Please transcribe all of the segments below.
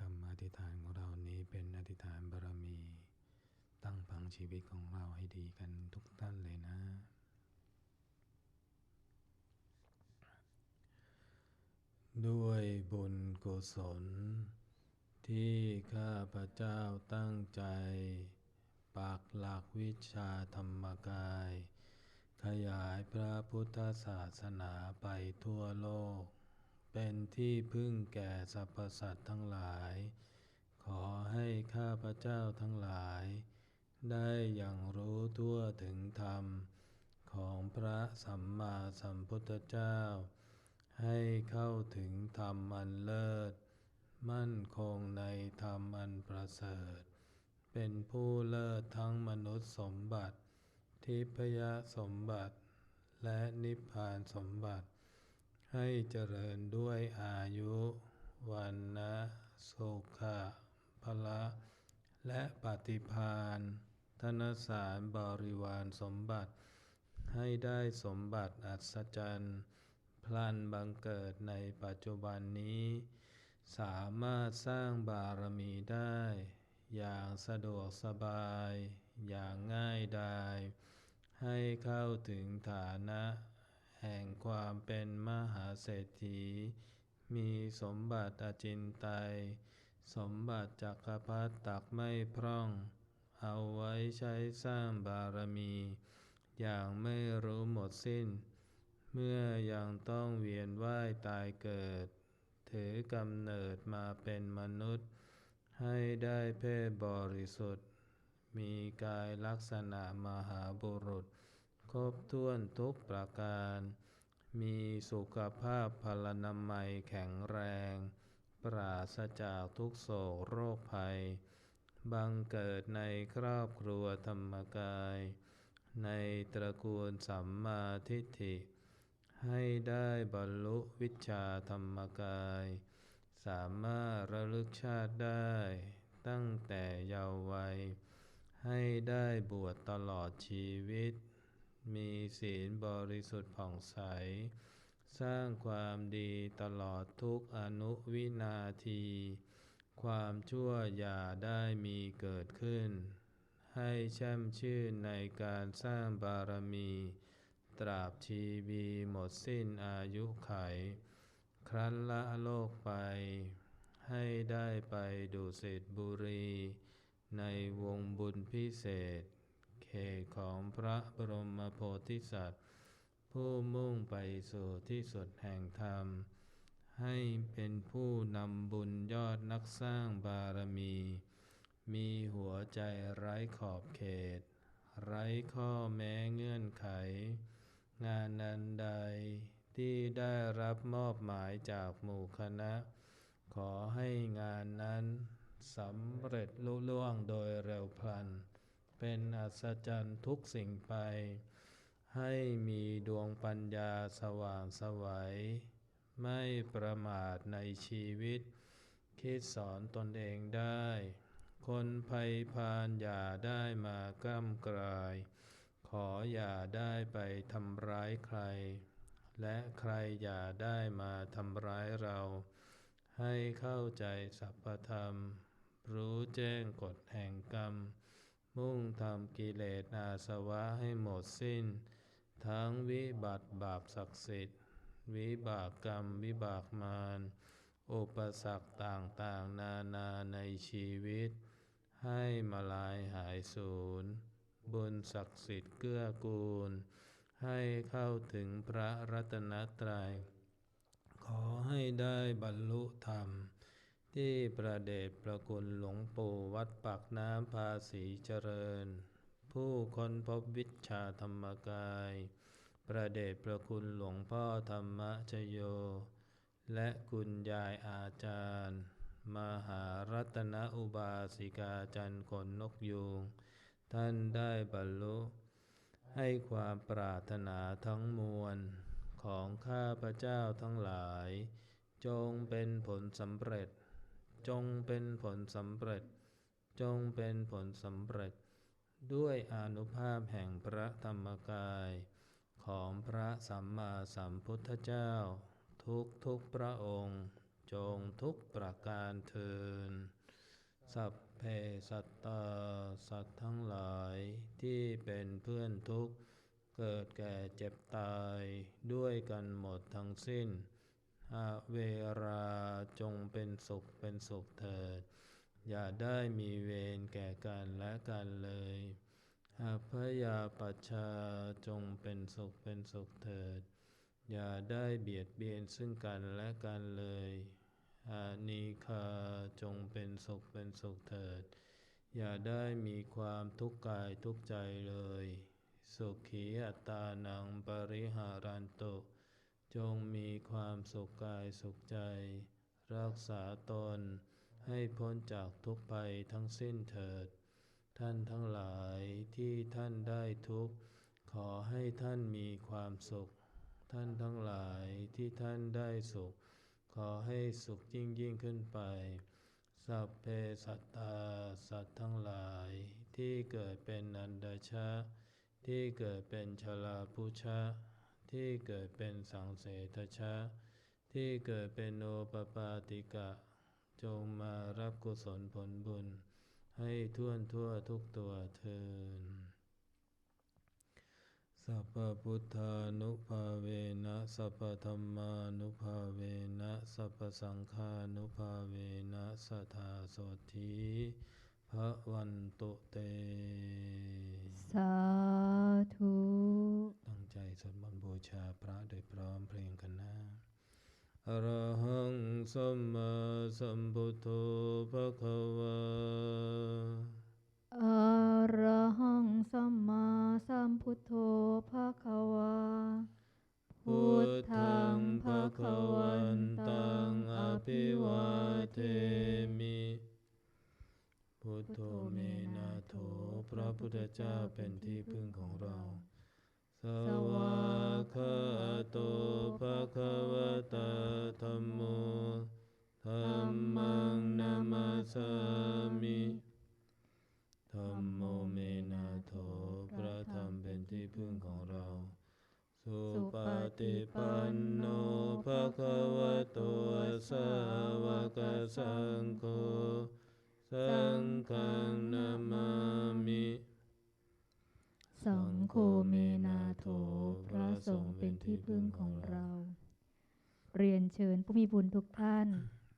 คำอธิษฐานของเรานี้เป็นอธิษฐานบารมี ตั้งพังชีวิตของเราให้ดีกันทุกท่านเลยนะ ด้วยบุญกุศล ที่ข้าพเจ้าตั้งใจปักหลักวิชาธรรมกาย ขยายพระพุทธศาสนาไปทั่วโลก เป็นที่พึ่งแก่สรรพสัตว์ทั้งหลาย ขอให้ข้าพเจ้าทั้งหลาย ได้อย่างรู้ทั่วถึงธรรม ของพระสัมมาสัมพุทธเจ้า ให้เข้าถึงธรรมอันเลิศ มั่นคงในธรรมอันประเสริฐ เป็นผู้เลิศทั้งมนุษย์สมบัติ ทิพยสมบัติ และนิพพานสมบัติ ให้เจริญด้วยอายุวันนะสุขะพละและปฏิพานธนสารบริวารสมบัติ ให้ได้สมบัติอัศจรรย์พลันบังเกิดในปัจจุบันนี้ สามารถสร้างบารมีได้ อย่างสะดวกสบาย อย่างง่ายดาย ให้เข้าถึงฐานะ แห่งความเป็นมหาเศรษฐี มีสมบัติอจินไตยสมบัติจักรพรรดิตักไม่พร่อง เอาไว้ใช้สร้างบารมี อย่างไม่รู้หมดสิ้น เมื่อยังต้องเวียนว่ายตายเกิด ถือกำเนิดมาเป็นมนุษย์ ให้ได้เพศบริสุทธิ์ มีกายลักษณะมหาบุรุษ ครบถ้วนทุกประการ มีสุขภาพพลานามัยแข็งแรง ปราศจากทุกโศกโรคภัย บังเกิดในครอบครัวธรรมกาย ในตระกูลสัมมาทิฏฐิ ให้ได้บรรลุวิชาธรรมกาย สามารถระลึกชาติได้ ตั้งแต่เยาว์วัย ให้ได้บวชตลอดชีวิต มีศีลบริสุทธิ์ผ่องใส สร้างความดีตลอดทุกอนุวินาที ความชั่วอย่าได้มีเกิดขึ้น ให้แช่มชื่นในการสร้างบารมี ตราบชีวีหมดสิ้นอายุไข ครั้นละโลกไป ให้ได้ไปดุสิตบุรี ในวงบุญพิเศษ เขตของพระบรมโพธิสัตว์ ผู้มุ่งไปสู่ที่สุดแห่งธรรม ให้เป็นผู้นำบุญยอดนักสร้างบารมี มีหัวใจไร้ขอบเขต ไร้ข้อแม้เงื่อนไข งานนันใดที่ได้รับมอบหมายจากหมู่คณะ ขอให้งานนั้นสำเร็จลุล่วงโดยเร็วพลัน เป็นอัศจรรย์ทุกสิ่งไป ให้มีดวงปัญญาสว่างสวัย ไม่ประมาทในชีวิต คิดสอนตนเองได้ คนภัยพาลอย่าได้มากล้ำกลาย ขออย่าได้ไปทำร้ายใคร และใครอย่าได้มาทำร้ายเรา ให้เข้าใจสัพพธรรม รู้แจ้งกฎแห่งกรรม มุ่งทำกิเลสอาสวะให้หมดสิ้น ทั้งวิบัติบาปศักดิ์สิทธิ์ วิบากกรรมวิบากมารอุปสรรคต่างๆ นานาในชีวิต ให้มาลายหายสูญบุญศักดิ์สิทธิ์เกื้อกูล ให้เข้าถึงพระรัตนตรัย ขอให้ได้บรรลุธรรม ที่ประเดชประคุณหลวงปู่วัดปากน้ำภาษีเจริญ ผู้ค้นพบวิชาธรรมกาย ประเดชประคุณหลวงพ่อธรรมชโย และคุณยายอาจารย์ มหารัตนอุบาสิกาจันขนนกยูง ท่านได้บรรลุ ให้ความปรารถนาทั้งมวลของข้าพระเจ้าทั้งหลาย จงเป็นผลสำเร็จ จงเป็นผลสำเร็จ จงเป็นผลสำเร็จ ด้วยอนุภาพแห่งพระธรรมกาย ของพระสัมมาสัมพุทธเจ้า ทุกทุกพระองค์จจงทุกประการเทินสัพเพสัตตาสัตว์ทั้งหลายที่เป็นเพื่อนทุกข์ เกิดแก่เจ็บตายด้วยกันหมดทั้งสิ้น อเวราจงเป็นสุขเป็นสุขเถิด อย่าได้มีเวรแก่กันและกันเลยอาพยาปัชชาจงเป็นสุขเป็นสุขเถิด อย่าได้เบียดเบียนซึ่งกันและกันเลยอานิคาจงเป็นสุขเป็นสุขเถิด อย่าได้มีความทุกข์กายทุกข์ใจเลย สุขีอัตตานังปริหารันตุ จงมีความสุขกายสุขใจ รักษาตน ให้พ้นจากทุกภัยทั้งสิ้นเถิด ท่านทั้งหลายที่ท่านได้ทุกข์ ขอให้ท่านมีความสุข ท่านทั้งหลายที่ท่านได้สุข ขอให้สุขยิ่งยิ่งขึ้นไป สัพเพสัตตาสัตว์ทั้งหลายที่เกิดเป็นนันดชะ ที่เกิดเป็นชลาพุชะ ที่เกิดเป็นสังเสทชะ ที่เกิดเป็นโอปปาติกะ จงมารับกุศลผลบุญ ให้ท่วนทั่วทุกตัวเทินสัพพุทธานุภาเวนะสัพพธรรมานุภาเวนะสัพพสังฆานุภาเวนะสัทธาโสธีพระวันตุเต สาธุ ใจสวดมนต์บูชาพระโดยพร้อมเพรียงกันนะอรหังสัมมาสัมพุทโธภะคะวาอะระหังสัมมาสัมพุทโธภะคะ ปฏิปันโนภะคะวะโตสาวกสังโฆสังฆนามามิสังโฆเมนาโถพระสงฆ์เป็นที่พึ่งของเรา เรียนเชิญผู้มีบุญทุกท่าน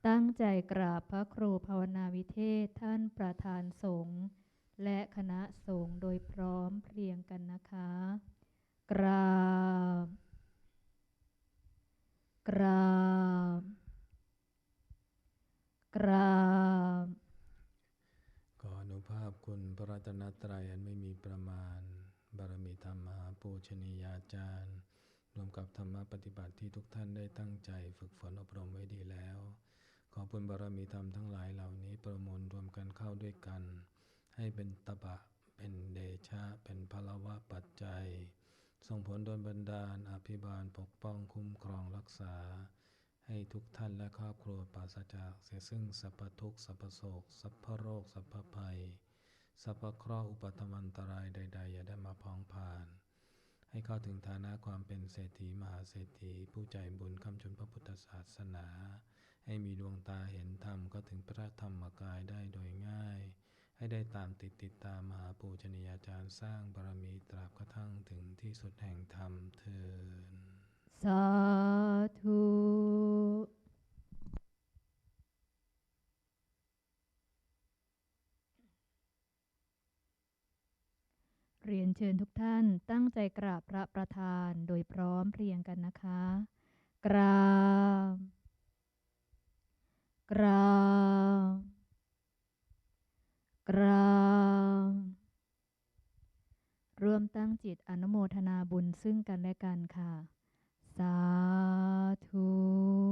ตั้งใจกราบพระครูภาวนาวิเทศท่านประธานสงฆ์และคณะสงฆ์โดยพร้อมเพรียงกันนะคะ กราบ กราบ กราบ ขออนุภาพคุณพระรัตนตรัยอันไม่มีประมาณ บารมีธรรมมหาปูชนียาจารย์ รวมกับธรรมปฏิบัติที่ทุกท่านได้ตั้งใจฝึกฝนอบรมไว้ดีแล้ว ขอบุญบารมีธรรมทั้งหลายเหล่านี้ประมวลรวมกันเข้าด้วยกัน ให้เป็นตบะ เป็นเดชะ เป็นพลวะปัจจัย ส่งผลโดนบันดาลอภิบาลปกป้องคุ้มครองรักษา ให้ทุกท่านและครอบครัวปราศจากเสียซึ่งสัพพทุกข์สัพพโศก สัพพโรค สัพพภัย สัพพเคราะห์อุปัตมันตรายใด ๆ อย่าได้มาพ้องผ่าน ให้เข้าถึงฐานะความเป็นเศรษฐีมหาเศรษฐี ผู้ใจบุญคำชนพระพุทธศาสนา ให้มีดวงตาเห็นธรรมก็ถึงพระธรรมกายได้โดยง่าย ให้ได้ตามติดติดตามมหาปูชนียาจารย์สร้างบารมีตราบกระทั่งถึงที่สุดแห่งธรรมเทินสาธุเรียนเชิญทุกท่านตั้งใจกราบพระประธานโดยพร้อมเพรียงกันนะคะ กราบ กราบ กราบ ร่วมตั้ง จิตอนุโมทนาบุญซึ่งกันและกันค่ะ สาธุ